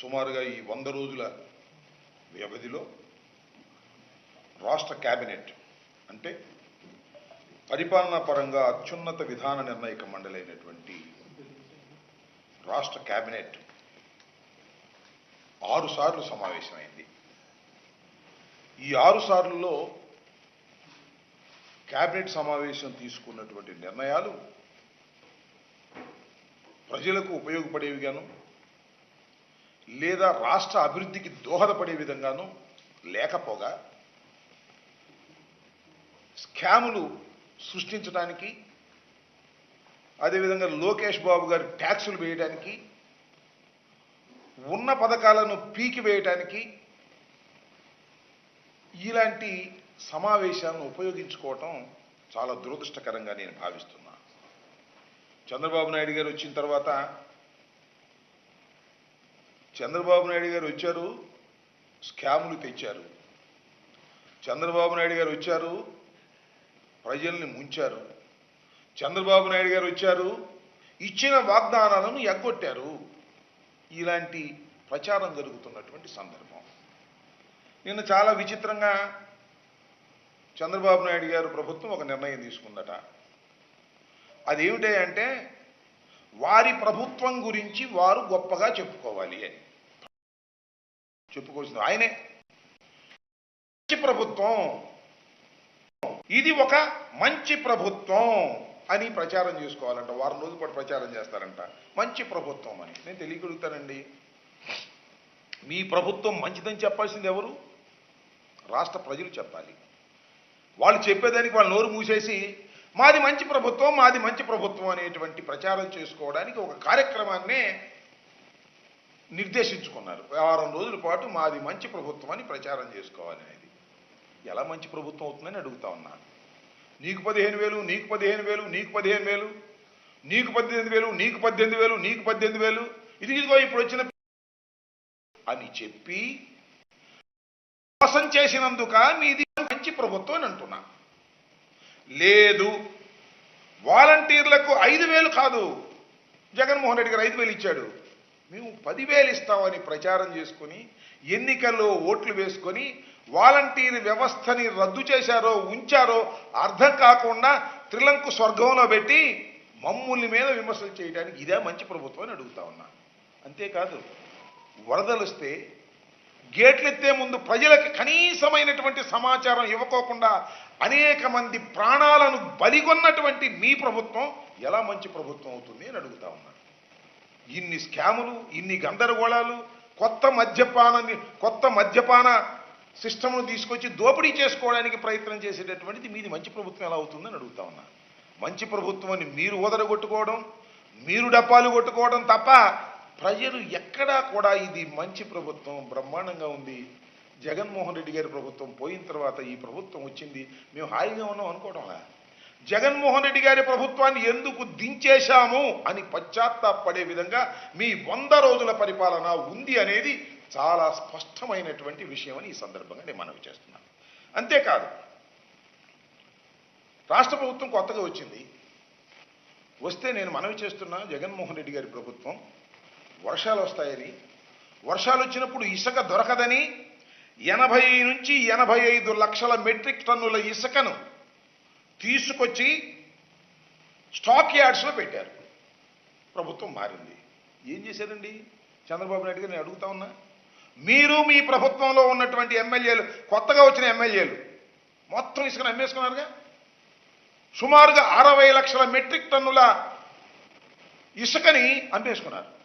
సుమారుగా ఈ వంద రోజుల వ్యవధిలో రాష్ట్ర క్యాబినెట్ అంటే పరిపాలనా పరంగా అత్యున్నత విధాన నిర్ణాయక మండలి అయినటువంటి రాష్ట్ర క్యాబినెట్ ఆరు సార్లు సమావేశమైంది. ఈ ఆరు క్యాబినెట్ సమావేశం తీసుకున్నటువంటి నిర్ణయాలు ప్రజలకు ఉపయోగపడేవిగాను లేదా రాష్ట్ర అభివృద్ధికి దోహదపడే విధంగాను లేకపోగా స్కాములు సృష్టించడానికి అదేవిధంగా లోకేష్ బాబు గారు ట్యాక్సులు వేయడానికి ఉన్న పథకాలను పీకి వేయటానికి ఇలాంటి సమావేశాలను ఉపయోగించుకోవటం చాలా దురదృష్టకరంగా నేను భావిస్తున్నాను చంద్రబాబు నాయుడు గారు వచ్చిన తర్వాత చంద్రబాబు నాయుడు గారు వచ్చారు స్కాములు తెచ్చారు. చంద్రబాబు నాయుడు గారు వచ్చారు ప్రజల్ని ముంచారు. చంద్రబాబు నాయుడు గారు వచ్చారు ఇచ్చిన వాగ్దానాలను ఎగ్గొట్టారు. ఇలాంటి ప్రచారం జరుగుతున్నటువంటి సందర్భం. నిన్న చాలా విచిత్రంగా చంద్రబాబు నాయుడు గారు ప్రభుత్వం ఒక నిర్ణయం తీసుకుందట. అదేమిటి అంటే వారి ప్రభుత్వం గురించి వారు గొప్పగా చెప్పుకోవాలి అని. చెప్పుకోవచ్చు ఆయనే మంచి ప్రభుత్వం. ఇది ఒక మంచి ప్రభుత్వం అని ప్రచారం చేసుకోవాలంట. వారం రోజుల పాటు ప్రచారం చేస్తారంట. మంచి ప్రభుత్వం అని. నేను తెలియగలుగుతానండి. మీ ప్రభుత్వం మంచిదని చెప్పాల్సింది ఎవరు? రాష్ట్ర ప్రజలు చెప్పాలి. వాళ్ళు చెప్పేదానికి వాళ్ళు నోరు మూసేసి మాది మంచి ప్రభుత్వం మాది మంచి ప్రభుత్వం అనేటువంటి ప్రచారం చేసుకోవడానికి ఒక కార్యక్రమాన్నే నిర్దేశించుకున్నారు. వారం రోజుల పాటు మాది మంచి ప్రభుత్వం అని ప్రచారం చేసుకోవాలి అనేది. ఎలా మంచి ప్రభుత్వం అవుతుందని అడుగుతా ఉన్నాను. నీకు పదిహేను వేలు నీకు పదిహేను వేలు నీకు పదిహేను వేలు నీకు పద్దెనిమిది వేలు నీకు పద్దెనిమిది వేలు నీకు పద్దెనిమిది వేలు ఇది ఇదిగో ఇప్పుడు వచ్చిన అని చెప్పి మోసం చేసినందుక మీది మంచి ప్రభుత్వం అని అంటున్నా. లేదు వాలంటీర్లకు ఐదు వేలు కాదు. జగన్మోహన్ రెడ్డి గారు ఐదు వేలు ఇచ్చాడు. మేము పదివేలు ఇస్తామని ప్రచారం చేసుకొని ఎన్నికల్లో ఓట్లు వేసుకొని వాలంటీర్ వ్యవస్థని రద్దు చేశారో ఉంచారో అర్థం కాకుండా త్రిలంకు స్వర్గంలో పెట్టి మమ్ముల్ని మీద విమర్శలు చేయడానికి ఇదే మంచి ప్రభుత్వం అని అడుగుతా ఉన్నా. అంతేకాదు వరదలు వస్తే గేట్లు ఎత్తే ముందు ప్రజలకు కనీసమైనటువంటి సమాచారం ఇవ్వకోకుండా అనేక మంది ప్రాణాలను బలిగొన్నటువంటి మీ ప్రభుత్వం ఎలా మంచి ప్రభుత్వం అవుతుంది అని అడుగుతా ఉన్నాను ఇన్ని స్కాములు ఇన్ని గందరగోళాలు కొత్త మద్యపాన కొత్త మద్యపాన సిస్టమ్ను తీసుకొచ్చి దోపిడీ చేసుకోవడానికి ప్రయత్నం చేసేటటువంటిది మీది మంచి ప్రభుత్వం ఎలా అవుతుందని అడుగుతా ఉన్నా. మంచి ప్రభుత్వం అని మీరు ఓదరగొట్టుకోవడం మీరు డప్పాలు కొట్టుకోవడం తప్ప ప్రజలు ఎక్కడా కూడా ఇది మంచి ప్రభుత్వం బ్రహ్మాండంగా ఉంది. జగన్మోహన్ రెడ్డి గారి ప్రభుత్వం పోయిన తర్వాత ఈ ప్రభుత్వం వచ్చింది. మేము హాయిగా ఉన్నాం అనుకోవడంలా జగన్మోహన్ రెడ్డి గారి ప్రభుత్వాన్ని ఎందుకు దించేశాము అని పశ్చాత్తాపడే విధంగా మీ వంద రోజుల పరిపాలన ఉంది అనేది చాలా స్పష్టమైనటువంటి విషయం అని ఈ సందర్భంగా నేను మనవి చేస్తున్నాను. అంతేకాదు రాష్ట్ర ప్రభుత్వం కొత్తగా వచ్చింది. వస్తే నేను మనవి చేస్తున్నా జగన్మోహన్ రెడ్డి గారి ప్రభుత్వం వర్షాలు వస్తాయని. వర్షాలు వచ్చినప్పుడు ఇసుక దొరకదని. ఎనభై నుంచి ఎనభై ఐదు లక్షల మెట్రిక్ టన్నుల ఇసుకను తీసుకొచ్చి స్టాక్ యార్డ్స్లో పెట్టారు. ప్రభుత్వం మారింది. ఏం చేశారండి? చంద్రబాబు నాయుడు గారు నేను అడుగుతా ఉన్నా. మీరు మీ ప్రభుత్వంలో ఉన్నటువంటి ఎమ్మెల్యేలు కొత్తగా వచ్చిన ఎమ్మెల్యేలు మొత్తం ఇసుకను అమ్మేసుకున్నారుగా? సుమారుగా అరవై లక్షల మెట్రిక్ టన్నుల ఇసుకని అమ్మేసుకున్నారు.